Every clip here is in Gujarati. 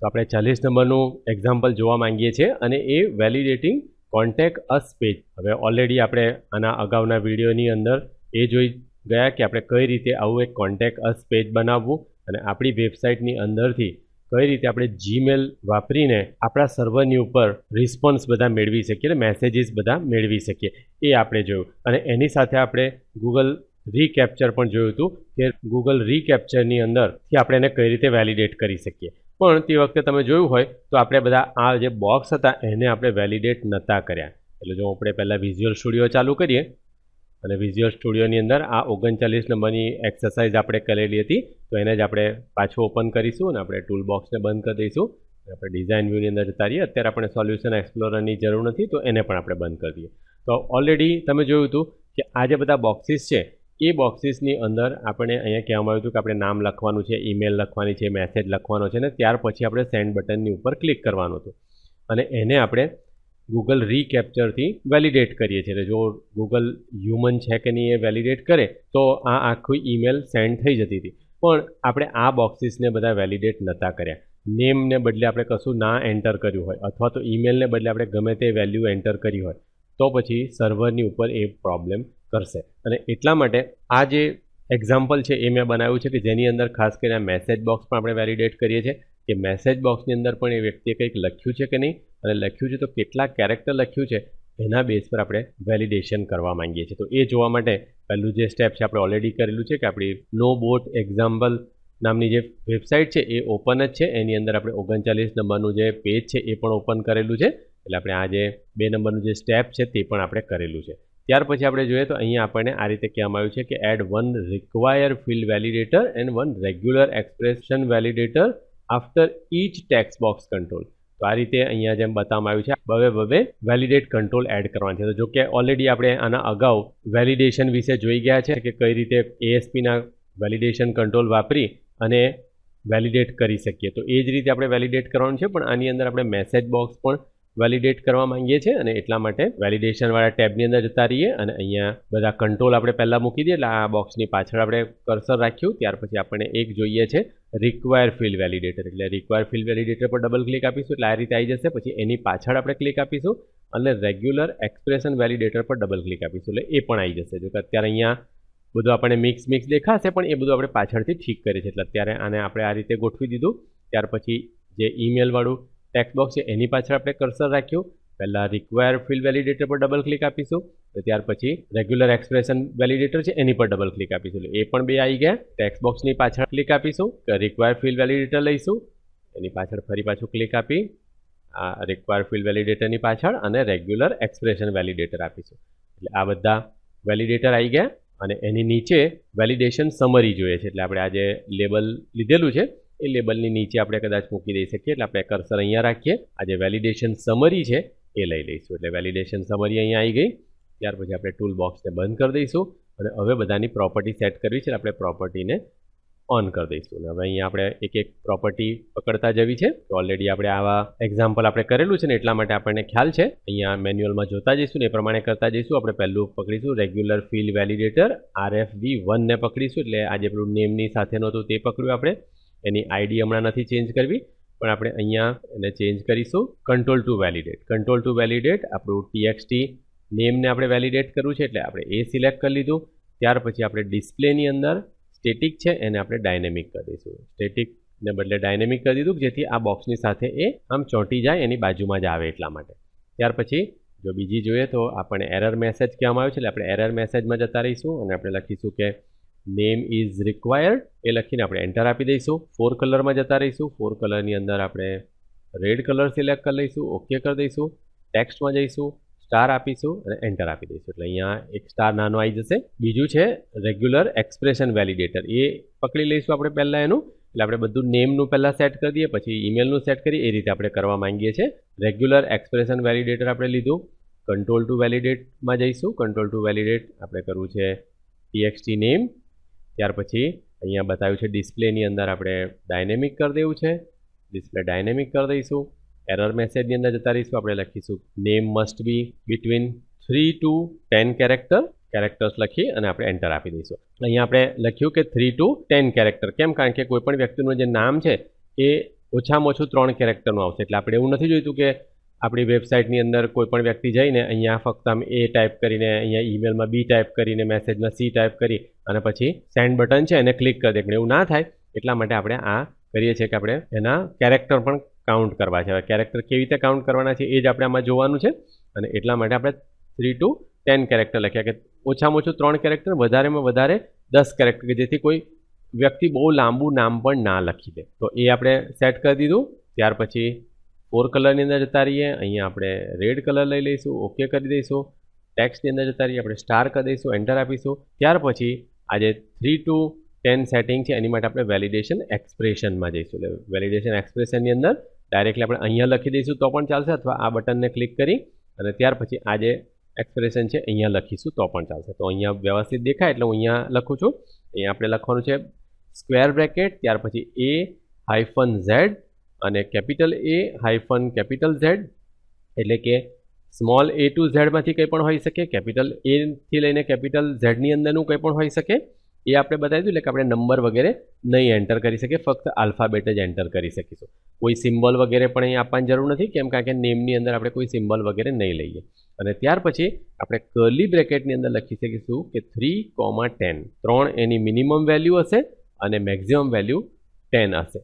તો આપણે ચાલીસ નંબરનું એક્ઝામ્પલ જોવા માંગીએ છીએ અને એ વેલિડેટિંગ કોન્ટેક અસ પેજ હવે ઓલરેડી આપણે આના અગાઉના વિડીયોની અંદર એ જોઈ ગયા કે આપણે કઈ રીતે આવું એક કોન્ટેક અસ પેજ બનાવવું અને આપણી વેબસાઇટની અંદરથી કઈ રીતે આપણે જીમેલ વાપરીને આપણા સર્વરની ઉપર રિસ્પોન્સ બધા મેળવી શકીએ અને મેસેજીસ બધા મેળવી શકીએ. એ આપણે જોયું. અને એની સાથે આપણે ગૂગલ રીકેપ્ચર પણ જોયું હતું કે ગૂગલ રીકેપ્ચરની અંદરથી આપણે એને કઈ રીતે વેલિડેટ કરી શકીએ. પણ તે વખતે તમે જોયું હોય તો આપણે બધા આ જે બોક્સ હતા એને આપણે વેલિડેટ નહોતા કર્યા. એટલે જો આપણે પહેલાં વિઝ્યુઅલ સ્ટુડિયો ચાલુ કરીએ અને વિઝ્યુઅલ સ્ટુડિયોની અંદર આ ઓગણચાલીસ નંબરની એક્સરસાઇઝ આપણે કરેલી હતી, તો એને જ આપણે પાછું ઓપન કરીશું અને આપણે ટૂલ બોક્સને બંધ કરી દઈશું. આપણે ડિઝાઇન વ્યૂની અંદર જતા રહીએ. અત્યારે આપણે સોલ્યુશન એક્સપ્લોરરની જરૂર નથી, તો એને પણ આપણે બંધ કરી દઈએ. તો ઓલરેડી તમે જોયું હતું કે આ જે બધા બોક્સીસ છે એ બોક્સીસની અંદર આપણે અહીંયા કહેવામાં આવ્યું હતું કે આપણે નામ લખવાનું છે ઈમેલ લખવાની છે મેસેજ લખવાનો છે અને ત્યાર પછી આપણે સેન્ડ બટનની ઉપર ક્લિક કરવાનું હતું. અને એને આપણે ગૂગલ રીકેપ્ચરથી વેલિડેટ કરીએ છીએ. જો ગૂગલ હ્યુમન છે કે નહીં એ વેલિડેટ કરે, તો આ આખી ઈમેલ સેન્ડ થઈ જતી હતી. પણ આપણે આ બોક્સીસને બધા વેલિડેટ નહોતા કર્યા. નેમને બદલે આપણે કશું ના એન્ટર કર્યું હોય, અથવા તો ઈમેલને બદલે આપણે ગમે તે વેલ્યુ એન્ટર કરી હોય, તો પછી સર્વરની ઉપર એ પ્રોબ્લેમ કરશે. અને એટલા માટે આ જે એક્ઝામ્પલ છે એ મેં બનાવ્યું છે કે જેની અંદર ખાસ કરીને મેસેજ બોક્સ પણ આપણે વેલિડેટ કરીએ છીએ કે મેસેજ બોક્સની અંદર પણ એ વ્યક્તિએ કંઈક લખ્યું છે કે નહીં? અને લખ્યું છે તો કેટલા કેરેક્ટર લખ્યું છે? એના બેઝ પર આપણે વેલિડેશન કરવા માંગીએ છીએ. તો એ જોવા માટે પહેલું જે સ્ટેપ છે, આપણે ઓલરેડી કરેલું છે કે આપણી નો બોટ એક્ઝામ્પલ નામની જે વેબસાઇટ છે એ ઓપન જ છે. એની અંદર આપણે ઓગણચાલીસ નંબરનું જે પેજ છે એ પણ ઓપન કરેલું છે. એટલે આપણે આ જે બે નંબરનું જે સ્ટેપ છે તે પણ આપણે કરેલું છે. ત્યાર પછી આપણે જોઈએ તો અહીંયા આપણને આ રીતે કહેવામાં આવ્યું છે કે add one require field validator and one regular expression validator after each text box control તો આ રીતે અહીંયા જેમ બતાવવામાં આવ્યું છે બવે બવે વેલિડેટ કંટ્રોલ એડ કરવાનું છે. તો જો કે ઓલરેડી આપણે આના અગાઉ વેલિડેશન વિશે જોઈ ગયા છે કે કઈ રીતે એએસપીના વેલિડેશન કંટ્રોલ વાપરી અને વેલિડેટ કરી શકીએ. તો એ જ રીતે આપણે વેલિડેટ કરવાનું છે, પણ આની અંદર આપણે મેસેજ બોક્સ પણ વેલિડેટ કરવા માંગીએ છીએ અને એટલા માટે વેલિડેશનવાળા ટેબની અંદર જતા રહીએ અને અહીંયા બધા કંટ્રોલ આપણે પહેલાં મૂકી દઈએ, એટલે આ બોક્સની પાછળ આપણે કર્સર રાખ્યું, ત્યાર પછી આપણને એક જોઈએ છે રિક્વાયર ફિલ્ડ વેલિડેટર એટલે રિક્વાયર ફિલ્ડ વેલિડેટર પર ડબલ ક્લિક આપીશું, એટલે આ રીતે આવી જશે, પછી એની પાછળ આપણે ક્લિક આપીશું, અને રેગ્યુલર એક્સપ્રેશન વેલિડેટર પર ડબલ ક્લિક આપીશું, એટલે એ પણ આવી જશે. જો કે અત્યારે અહીંયા બધું આપણને મિક્સ મિક્સ દેખાશે, પણ એ બધું આપણે પાછળથી ઠીક કરીએ છીએ એટલે અત્યારે આને આપણે આ રીતે ગોઠવી દીધું, ત્યાર પછી જે ઈમેલવાળું ટેક્સ બોક્સ છે, એની પાછળ આપણે કર્સર રાખ્યું. પહેલાં રિક્વાયર ફિલ્ડ વેલિડેટર પર ડબલ ક્લિક આપીશું. તો ત્યાર પછી રેગ્યુલર એક્સપ્રેશન વેલિડેટર છે, એની પર ડબલ ક્લિક આપીશું. એ પણ બે આવી ગયા. ટેક્સ બોક્સની પાછળ ક્લિક આપીશું. રિક્વાયર ફિલ્ડ વેલિડેટર લઈશું. એની પાછળ ફરી પાછું ક્લિક આપી. આ રિક્વાયર ફિલ્ડ વેલિડેટરની પાછળ અને રેગ્યુલર એક્સપ્રેશન વેલિડેટર આપીશું. એટલે આ બધા વેલિડેટર આવી ગયા. અને એની નીચે વેલિડેશન સમરી જોઈએ છે. એટલે આપણે આજે લેબલ લીધેલું છે. એ લેબલની નીચે આપણે કદાચ મૂકી દઈ શકીએ. એટલે આપણે કર્સર અહીંયા રાખીએ. આ જે વેલિડેશન સમરી છે, એ લઈ લઈશું. એટલે વેલિડેશન સમરી અહીંયા આવી ગઈ. ત્યાર પછી આપણે ટૂલ બોક્સને બંધ કરી દઈશું. અને હવે બધાની પ્રોપર્ટી સેટ કરવી છે આપણે પ્રોપર્ટીને ઓન કરી દઈશું. અને હવે અહીંયા આપણે એક એક પ્રોપર્ટી પકડતા જવી છે. તો ઓલરેડી આપણે આવા એક્ઝામ્પલ આપણે કરેલું છે ને, એટલા માટે આપણને ખ્યાલ છે. અહીંયા મેન્યુઅલમાં જોતા જઈશું ને, એ પ્રમાણે કરતા જઈશું. આપણે પહેલું પકડીશું regular field validator R F V વનને પકડીશું. એટલે આજે પેલું નેમની સાથેનું હતું તે પકડ્યું આપણે. એની આઈડી હમણાં નથી ચેન્જ કરવી, પણ આપણે અહીંયા એને ચેન્જ કરીશું. Control to validate control to validate આપણું ટીએક્સટી નેમને આપણે વેલિડેટ કરવું છે, એટલે આપણે એ સિલેક્ટ કરી લીધું. ત્યાર પછી આપણે ડિસ્પ્લેની અંદર સ્ટેટિક છે, એને આપણે ડાયનેમિક કરી દઈશું. સ્ટેટિકને બદલે ડાયનેમિક કરી દીધું, જેથી આ બોક્સની સાથે એ આમ ચોંટી જાય, એની બાજુમાં જ આવે એટલા માટે. ત્યાર પછી જો બીજી જોઈએ તો આપણને એરર મેસેજ કહેવામાં આવ્યું છે, એટલે આપણે એરર મેસેજમાં જતા રહીશું અને આપણે લખીશું કે નેમ ઇઝ રિક્વાયર્ડ એ લખીને આપણે એન્ટર આપી દઈશું. ફોર કલરમાં જતા રહીશું. ફોર કલરની અંદર આપણે રેડ કલર સિલેક્ટ કરી લઈશું. ઓકે કરી દઈશું. ટેક્સ્ટમાં જઈશું. સ્ટાર આપીશું અને એન્ટર આપી દઈશું. એટલે અહીંયા એક સ્ટાર નાનો આવી જશે. બીજું છે રેગ્યુલર એક્સપ્રેશન વેલિડેટર એ પકડી લઈશું આપણે પહેલાં એનું. એટલે આપણે બધું નેમનું પહેલાં સેટ કરી દઈએ, પછી ઈમેલનું સેટ કરીએ. એ રીતે આપણે કરવા માંગીએ છીએ. રેગ્યુલર એક્સપ્રેશન વેલિડેટર આપણે લીધું. કંટ્રોલ ટુ વેલિડેટમાં જઈશું. કંટ્રોલ ટુ વેલિડેટ આપણે કરવું છે ટીએક્સટી નેમ ત્યાર પછી અહીંયા બતાવ્યું છે ડિસ્પ્લેની અંદર આપણે ડાયનેમિક કરી દેવું છે. ડિસ્પ્લે ડાયનેમિક કરી દઈશું. એરર મેસેજની અંદર જતા રહીશું. આપણે લખીશું name must be between three to ten character characters લખી અને આપણે એન્ટર આપી દઈશું. અહીંયા આપણે લખ્યું કે થ્રી ટુ ટેન કેરેક્ટર કેમ? કારણ કે કોઈપણ વ્યક્તિનું જે નામ છે એ ઓછામાં ઓછું ત્રણ કેરેક્ટરનું આવશે. એટલે આપણે એવું નથી જોઈતું કે આપણી વેબસાઇટની અંદર કોઈ પણ વ્યક્તિ જઈને અહીંયા ફક્ત આમ એ ટાઈપ કરીને અહીંયા ઈમેલમાં બી ટાઈપ કરીને મેસેજમાં સી ટાઈપ કરી અને પછી સેન્ડ બટન છે એને ક્લિક કરી દે. એવું ના થાય, એટલા માટે આપણે આ કરીએ છીએ કે આપણે એના કેરેક્ટર પણ કાઉન્ટ કરવા છે. હવે કેરેક્ટર કેવી રીતે કાઉન્ટ કરવાના છે એ જ આપણે આમાં જોવાનું છે અને એટલા માટે આપણે થ્રી ટુ ટેન કેરેક્ટર લખ્યા કે ઓછામાં ઓછું ત્રણ કેરેક્ટર વધારેમાં વધારે દસ કેરેક્ટર કે જેથી કોઈ વ્યક્તિ બહુ લાંબુ નામ પણ ના લખી દે. તો એ આપણે સેટ કરી દીધું. ત્યાર પછી ફોર કલરની અંદર જતા રહીએ, અહીંયા આપણે રેડ કલર લઈ લઈશું ઓકે કરી દઈશું. ટેક્સ્ટની અંદર જતા રહીએ, આપણે સ્ટાર કરી દઈશું, એન્ટર આપીશું. ત્યાર પછી આજે થ્રી ટુ ટેન સેટિંગ છે, એની માટે આપણે વેલિડેશન એક્સપ્રેશનમાં જઈશું. એટલે વેલિડેશન એક્સપ્રેશનની અંદર ડાયરેક્ટલી આપણે અહીંયા લખી દઈશું, તો પણ ચાલશે, અથવા આ બટનને ક્લિક કરી અને ત્યાર પછી આ જે એક્સપ્રેશન છે, અહીંયા લખીશું, તો પણ ચાલશે. તો અહીંયા વ્યવસ્થિત દેખાય, એટલે હું અહીંયા લખું છું. અહીંયા આપણે લખવાનું છે સ્ક્વેર બ્રેકેટ, ત્યાર પછી એ હાઇફન ઝેડ અને capital A hyphen capital Z એટલે કે સ્મોલ એ ટુ ઝેડમાંથી કંઈ પણ હોઈ શકે, કેપિટલ એથી લઈને કેપિટલ ઝેડની અંદરનું કંઈ પણ હોઈ શકે, એ આપણે બતાવી દીધું, એટલે કે આપણે નંબર વગેરે નહીં એન્ટર કરી શકીએ, ફક્ત આલ્ફાબેટ જ એન્ટર કરી શકીશું. કોઈ સિમ્બોલ વગેરે પણ અહીં આપવાની જરૂર નથી, કેમ કારણ કે નેમની અંદર આપણે કોઈ સિમ્બોલ વગેરે નહીં લઈએ. અને ત્યાર પછી આપણે કર્લી બ્રેકેટની અંદર લખી શકીશું કે થ્રી કોમા ટેન ત્રણ એની મિનિમમ વેલ્યુ હશે અને મેક્ઝિમમ વેલ્યુ ટેન હશે.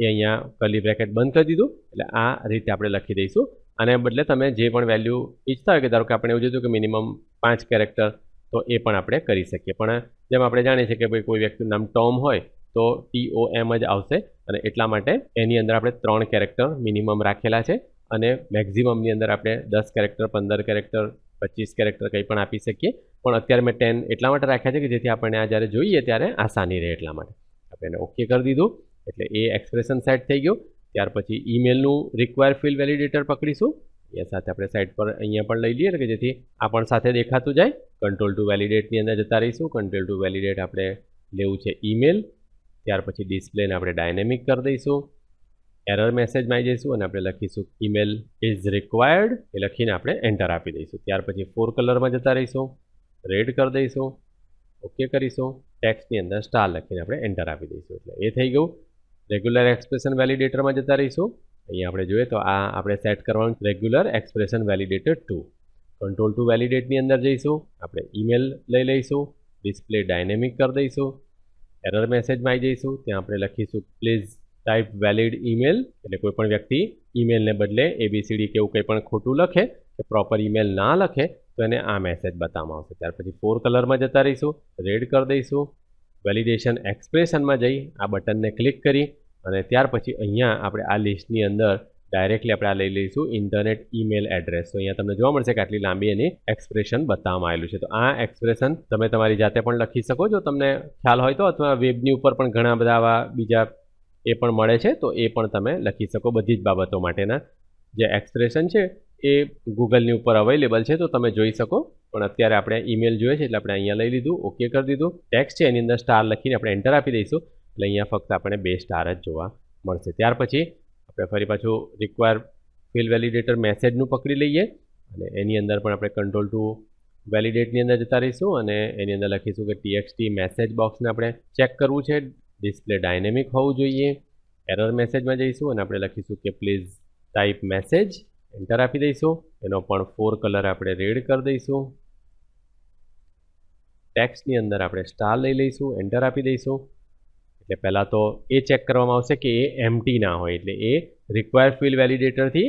એ અહીંયા કલી બ્રેકેટ બંધ કરી દીધું. એટલે આ રીતે આપણે લખી દઈશું. અને બદલે તમે જે પણ વેલ્યુ ઈચ્છતા હોય કે ધારો કે આપણે એવું જોઈતું કે મિનિમમ પાંચ કેરેક્ટર તો એ પણ આપણે કરી શકીએ. પણ જેમ આપણે જાણીએ છીએ કે ભાઈ કોઈ વ્યક્તિનું નામ ટોમ હોય, તો ટી ઓ એમ જ આવશે. અને એટલા માટે એની અંદર આપણે ત્રણ કેરેક્ટર મિનિમમ રાખેલા છે. અને મેક્ઝિમમની અંદર આપણે દસ કેરેક્ટર પંદર કેરેક્ટર પચીસ કેરેક્ટર કંઈ પણ આપી શકીએ. પણ અત્યારે મેં ટેન એટલા માટે રાખ્યા છે કે જેથી આપણને આ જ્યારે જોઈએ ત્યારે આસાની રહે એટલા માટે. આપણે એને ઓકે કરી દીધું. એટલે એ એક્સપ્રેશન સેટ થઈ ગયું. ત્યાર પછી ઈમેલનું રિક્વાયર ફિલ વેલિડેટર પકડીશું. એ સાથે આપણે સાઇટ પર અહીંયા પણ લઈ લઈએ કે જેથી આ પણ સાથે દેખાતું જાય. કંટ્રોલ ટુ વેલિડેટની અંદર જતા રહીશું. કંટ્રોલ ટુ વેલિડેટ આપણે લેવું છે ઈમેલ ત્યાર પછી ડિસ્પ્લેને આપણે ડાયનેમિક કરી દઈશું. એરર મેસેજમાં આવી જઈશું અને આપણે લખીશું ઈમેલ ઇઝ રિક્વાયર્ડ એ લખીને આપણે એન્ટર આપી દઈશું. ત્યાર પછી ફોર કલરમાં જતા રહીશું. રેડ કરી દઈશું. ઓકે કરીશું. ટેક્સ્ટની અંદર સ્ટાર લખીને આપણે એન્ટર આપી દઈશું. એટલે એ થઈ ગયું. રેગ્યુલર એક્સપ્રેશન વેલિડેટરમાં જતા રહીશું. અહીંયા આપણે જોઈએ તો આ આપણે સેટ કરવાનું regular expression validator to control to વેલિડેટની અંદર જઈશું. આપણે ઈમેલ લઈ લઈશું. ડિસ્પ્લે ડાયનેમિક કરી દઈશું. એરર મેસેજમાં આવી જઈશું. ત્યાં આપણે લખીશું પ્લીઝ ટાઈપ વેલિડ ઈમેલ એટલે કોઈ પણ વ્યક્તિ ઈમેલને બદલે એબીસીડી કે એવું કંઈ પણ ખોટું લખે, કે પ્રોપર ઈમેલ ના લખે, તો એને આ મેસેજ બતાવવામાં આવશે. ત્યાર પછી ફોર કલરમાં જતા રહીશું. રેડ કરી દઈશું. વેલિડેશન એક્સપ્રેશનમાં જઈ આ બટનને ક્લિક કરી. અને ત્યાર પછી અહીંયા આપણે આ લિસ્ટની અંદર ડાયરેક્ટલી આપણે આ લઈ લઈશું ઇન્ટરનેટ ઈમેલ એડ્રેસ તો અહીંયા તમને જોવા મળશે કે આટલી લાંબી એની એક્સપ્રેશન બતાવવામાં આવેલું છે. તો આ એક્સપ્રેશન તમે તમારી જાતે પણ લખી શકો જો તમને ખ્યાલ હોય તો અથવા વેબની ઉપર પણ ઘણા બધા આવા બીજા એ પણ મળે છે, તો એ પણ તમે લખી શકો બધી જ બાબતો માટેના. જે એક્સપ્રેશન છે એ ગૂગલની ઉપર અવેલેબલ છે, તો તમે જોઈ શકો. પણ અત્યારે આપણે ઈમેલ જોઈએ છે, એટલે આપણે અહીંયા લઈ લીધું ઓકે કરી દીધું. ટેક્સ છે, એની અંદર સ્ટાર લખીને આપણે એન્ટર આપી દઈશું. એટલે અહીંયા ફક્ત આપણે બે સ્ટાર જ જોવા મળશે. ત્યાર પછી આપણે ફરી પાછું રિક્વાયર ફિલ વેલિડેટર મેસેજનું પકડી લઈએ અને એની અંદર પણ આપણે કંટ્રોલ ટુ વેલિડેટની અંદર જતા રહીશું અને એની અંદર લખીશું કે ટીએક્સટી મેસેજ બોક્સને આપણે ચેક કરવું છે. ડિસ્પ્લે ડાયનેમિક હોવું જોઈએ. એરર મેસેજમાં જઈશું અને આપણે લખીશું કે પ્લીઝ ટાઈપ મેસેજ એન્ટર આપી દઈશું. એનો પણ ફોર કલર આપણે રેડ કરી દઈશું. ટેક્સ્ટની અંદર આપણે સ્ટાર લઈ લઈશું એન્ટર આપી દઈશું. એટલે પહેલાં તો એ ચેક કરવામાં આવશે કે એ એમટી ના હોય એટલે એ રિક્વાયર ફિલ વેલિડેટરથી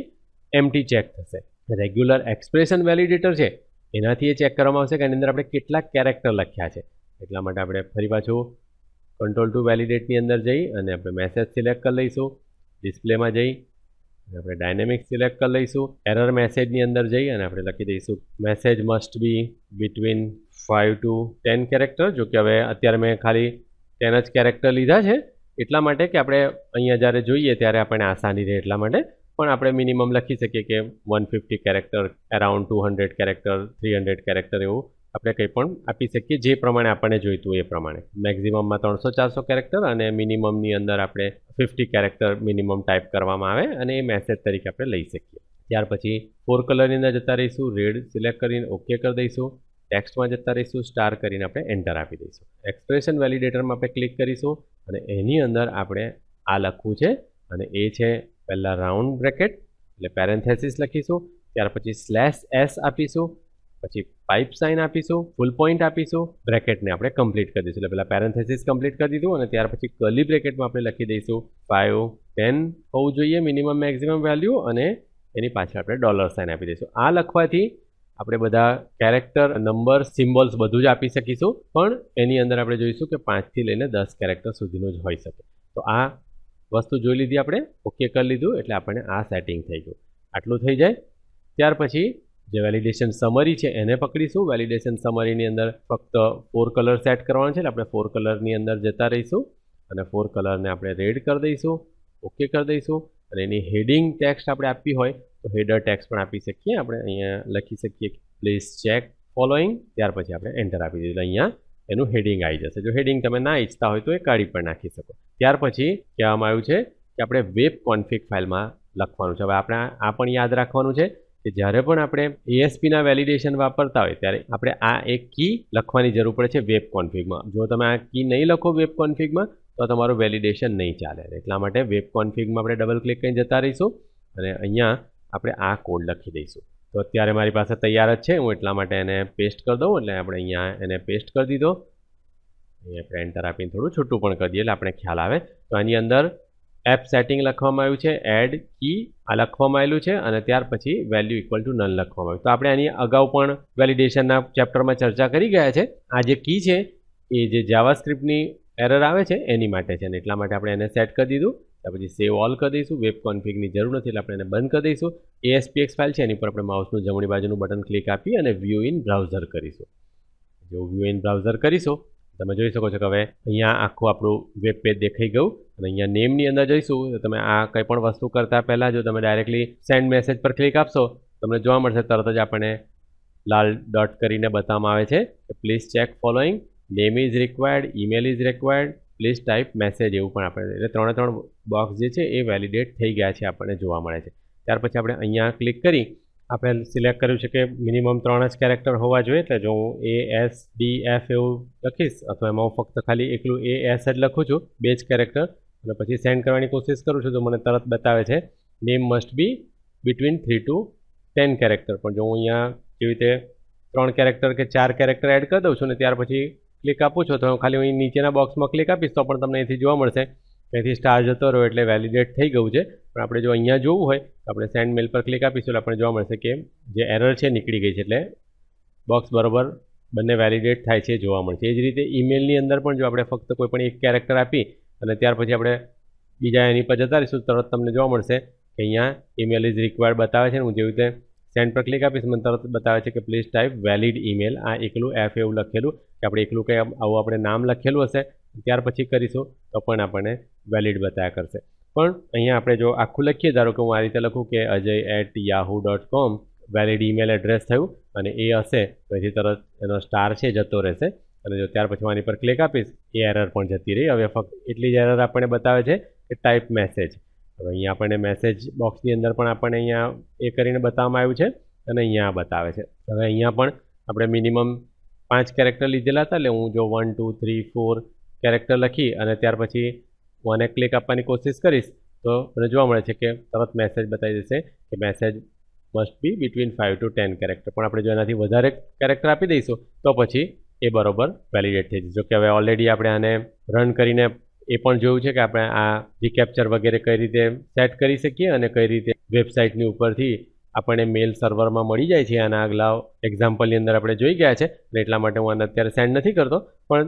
એમટી ચેક થશે. રેગ્યુલર એક્સપ્રેશન વેલિડેટર છે, એનાથી એ ચેક કરવામાં આવશે કે એની અંદર આપણે કેટલા કેરેક્ટર લખ્યા છે. એટલા માટે આપણે ફરી પાછું કંટ્રોલ ટુ વેલિડેટની અંદર જઈ અને આપણે મેસેજ સિલેક્ટ કરી લઈશું. ડિસ્પ્લેમાં જઈ આપણે ડાયનેમિક સિલેક્ટ કરી લઈશું. એરર મેસેજની અંદર જઈ અને આપણે લખી દઈશું. Message must be between five to ten character જો કે હવે અત્યારે મેં ખાલી ટેન જ કેરેક્ટર લીધા છે. એટલા માટે કે આપણે અહીંયા જ્યારે જોઈએ ત્યારે આપણને આસાની રહે એટલા માટે. પણ આપણે મિનિમમ લખી શકીએ કે one fifty character around two hundred character three hundred character એવું આપણે કંઈ પણ આપી શકીએ. જે પ્રમાણે આપણને જોઈતું એ પ્રમાણે. મેક્ઝિમમમાં ત્રણસો ચારસો કેરેક્ટર અને મિનિમમની અંદર આપણે ફિફ્ટી કેરેક્ટર મિનિમમ ટાઈપ કરવામાં આવે અને એ મેસેજ તરીકે આપણે લઈ શકીએ. ત્યાર પછી ફોર કલરની અંદર જતા રહીશું. રેડ સિલેક્ટ કરીને ઓકે કરી દઈશું. ટેક્સ્ટમાં જતા રહીશું સ્ટાર કરીને આપણે એન્ટર આપી દઈશું. એક્સપ્રેશન વેલિડેટરમાં આપણે ક્લિક કરીશું અને એની અંદર આપણે આ લખવું છે અને એ છે પહેલાં રાઉન્ડ બ્રેકેટ એટલે પેરેન્થેસિસ લખીશું, ત્યાર પછી સ્લેશ એસ આપીશું, પછી પાઇપ સાઇન આપીશું ફૂલ પોઈન્ટ આપીશું બ્રેકેટને આપણે કમ્પ્લીટ કરી દઈશું. એટલે પહેલાં પેરેન્થેસિસ કમ્પ્લીટ કરી દીધું અને ત્યાર પછી કલી બ્રેકેટમાં આપણે લખી દઈશું ફાઇવ ટેન હોવું જોઈએ મિનિમમ મેક્સિમમ વેલ્યુ અને એની પાછળ આપણે ડોલર સાઇન આપી દઈશું. આ લખવાથી આપણે બધા કેરેક્ટર નંબર સિમ્બોલ્સ બધું જ આપી શકીશું. પણ એની અંદર આપણે જોઈશું કે પાંચથી લઈને દસ કેરેક્ટર સુધીનું જ હોઈ શકે. તો આ વસ્તુ જોઈ લીધી આપણે? ઓકે કરી લીધું, એટલે આપણને આ સેટિંગ થઈ ગયું. આટલું થઈ જાય. ત્યાર પછી જે વેલિડેશન સમરી છે, એને પકડીશું. વેલિડેશન સમરીની અંદર ફક્ત ફોર કલર સેટ કરવાનો છે, એટલે આપણે ફોર કલરની અંદર જતા રહીશું અને ફોર કલરને આપણે રેડ કરી દઈશું. ઓકે કરી દઈશું. અને એની હેડિંગ ટેક્સ્ટ આપણે આપવી હોય તો હેડર ટેક્સ પણ આપી શકીએ. આપણે અહીંયા લખી શકીએ પ્લીઝ ચેક ફોલોઈંગ ત્યાર પછી આપણે એન્ટર આપી દીધું. અહીંયા એનું હેડિંગ આવી જશે. જો હેડિંગ તમે ના ઈચ્છતા હોય તો એ કાઢી પણ નાખી શકો. ત્યાર પછી કહેવામાં આવ્યું છે કે આપણે વેબ કોન્ફિક ફાઇલમાં લખવાનું છે. હવે આપણે આ પણ યાદ રાખવાનું છે કે જ્યારે પણ આપણે એએસપીના વેલિડેશન વાપરતા હોય ત્યારે આપણે આ એક કી લખવાની જરૂર પડે છે વેબ કોન્ફિગમાં જો તમે આ કી નહીં લખો વેબ કોન્ફિગમાં તો તમારું વેલિડેશન નહીં ચાલે. એટલા માટે વેબ કોન્ફિગમાં આપણે ડબલ ક્લિક કરીને જતા રહીશું. અને અહીંયા આપણે આ કોડ લખી દઈશું. તો અત્યારે મારી પાસે તૈયાર જ છે. હું એટલા માટે એને પેસ્ટ કરી દઉં એટલે આપણે અહીંયા એને પેસ્ટ કરી દીધો. અહીંયા આપણે એન્ટર આપીને થોડું છૂટું પણ કરી દઈએ એટલે આપણે ખ્યાલ આવે. તો આની અંદર એપ સેટિંગ લખવામાં આવ્યું છે. એડ કી આ લખવામાં આવેલું છે અને ત્યાર પછી વેલ્યુ ઇક્વલ ટુ નન લખવામાં આવ્યું. તો આપણે આની અગાઉ પણ વેલિડેશનના ચેપ્ટરમાં ચર્ચા કરી ગયા છે. આ જે કી છે, એ જે જાવા સ્ક્રિપ્ટની એરર આવે છે, એની માટે છે. અને એટલા માટે આપણે એને સેટ કરી દીધું. ત્યાર પછી સેવ ઓલ કરી દઈશું. વેબ કોન્ફિગની જરૂર નથી એટલે આપણે એને બંધ કરી દઈશું. એએસપીએક્સ ફાઇલ છે, એની પર આપણે માઉસનું જમણી બાજુનું બટન ક્લિક આપી અને વ્યૂ ઇન બ્રાઉઝર કરીશું. જો વ્યૂ ઇન બ્રાઉઝર કરીશું, તમે જોઈ શકો છો કે હવે અહીંયા આખું આપણું વેબ પેજ દેખાઈ ગયું અને અહીંયા નેમની અંદર જઈશું. તો તમે આ કંઈ પણ વસ્તુ કરતાં પહેલાં જો તમે ડાયરેક્ટલી સેન્ડ મેસેજ પર ક્લિક આપશો, તમને જોવા મળશે તરત જ આપણને લાલ ડોટ કરીને બતાવવામાં આવે છે કે please check following name is required email is required please type message એવું પણ આપણે એટલે ત્રણે ત્રણ બોક્સ જે છે એ વેલિડેટ થઈ ગયા છે આપણને જોવા મળે છે. ત્યાર પછી આપણે અહીંયા ક્લિક કરી, આપણે સિલેક્ટ કર્યું છે કે મિનિમમ ત્રણ જ કેરેક્ટર હોવા જોઈએ. એટલે જો હું એ એસ ડી એફ એવું લખીશ, અથવા એમાં હું ફક્ત ખાલી એકલું એ એસ જ લખું છું, બે જ કેરેક્ટર અને પછી સેન્ડ કરવાની કોશિશ કરું છું, તો મને તરત બતાવે છે name must be between three to ten character પણ જો હું અહીંયા કેવી રીતે ત્રણ કેરેક્ટર કે ચાર કેરેક્ટર એડ કરી દઉં છું ને ત્યાર પછી ક્લિક આપું છું, તો ખાલી હું નીચેના બોક્સમાં ક્લિક આપીશ, તો પણ તમને અહીંથી જોવા મળશે. અહીંથી સ્ટાર જતો રહ્યો એટલે વેલિડેટ થઈ ગયું છે. પણ આપણે જો અહીંયા જોવું હોય, તો આપણે સેન્ડ મેલ પર ક્લિક આપીશું એટલે આપણે જોવા મળશે કે જે એરર છે નીકળી ગઈ છે. એટલે બોક્સ બરોબર બંને વેલિડેટ થાય છે, જોવા મળશે. એ જ રીતે ઈમેલની અંદર પણ જો આપણે ફક્ત કોઈ પણ એક કેરેક્ટર આપી અને ત્યાર પછી આપણે બીજા એની પર જતા રહીશું, તરત તમને જોવા મળશે કે અહીંયા ઈમેલ ઇઝ રિક્વાયર્ડ બતાવે છે. હું જેવી રીતે સેન્ડ પર ક્લિક આપીશ, મને તરત બતાવે છે કે પ્લીઝ ટાઈપ વેલિડ ઈમેલ આ એકલું એફ એવું લખેલું કે આપણે એકલું કંઈ આવું આપણે નામ લખેલું હશે. ત્યાર પછી કરીશું તો પણ આપણને વેલિડ બતાવ્યા કરશે. પણ અહીંયા આપણે જો આખું લખીએ, ધારો કે હું આ રીતે લખું કે Ajay at Yahoo dot com valid email address થયું અને એ હશે, તો એથી તરત એનો સ્ટાર છે, જતો રહેશે. અને જો ત્યાર પછી આની પર ક્લિક આપીશ, એ એરર પણ જતી રહી. હવે ફક્ત એટલી જ એરર આપણને બતાવે છે કે ટાઈપ મેસેજ હવે અહીંયા આપણને મેસેજ બોક્સની અંદર પણ આપણને અહીંયા એ કરીને બતાવવામાં આવ્યું છે અને અહીંયા બતાવે છે. હવે અહીંયા પણ આપણે મિનિમમ પાંચ કેરેક્ટર લીધેલા હતા, એટલે હું જો one two three four character લખી અને ત્યાર પછી હું આને ક્લિક આપવાની કોશિશ કરીશ, તો મને જોવા મળે છે કે તરત મેસેજ બતાવી દેશે કે message must be between five to ten character પણ આપણે જો એનાથી વધારે કેરેક્ટર આપી દઈશું, તો પછી એ બરોબર વેલિડેટ થઈ જશે. જો કે હવે ઓલરેડી આપણે આને રન કરીને એ પણ જોયું છે કે આપણે આ રિકેપ્ચર વગેરે કઈ રીતે સેટ કરી શકીએ અને કઈ રીતે વેબસાઇટની ઉપરથી આપણને મેલ સર્વરમાં મળી જાય છે. આના આગલા એક્ઝામ્પલની અંદર આપણે જોઈ ગયા છે અને એટલા માટે હું આને અત્યારે સેન્ડ નથી કરતો, પણ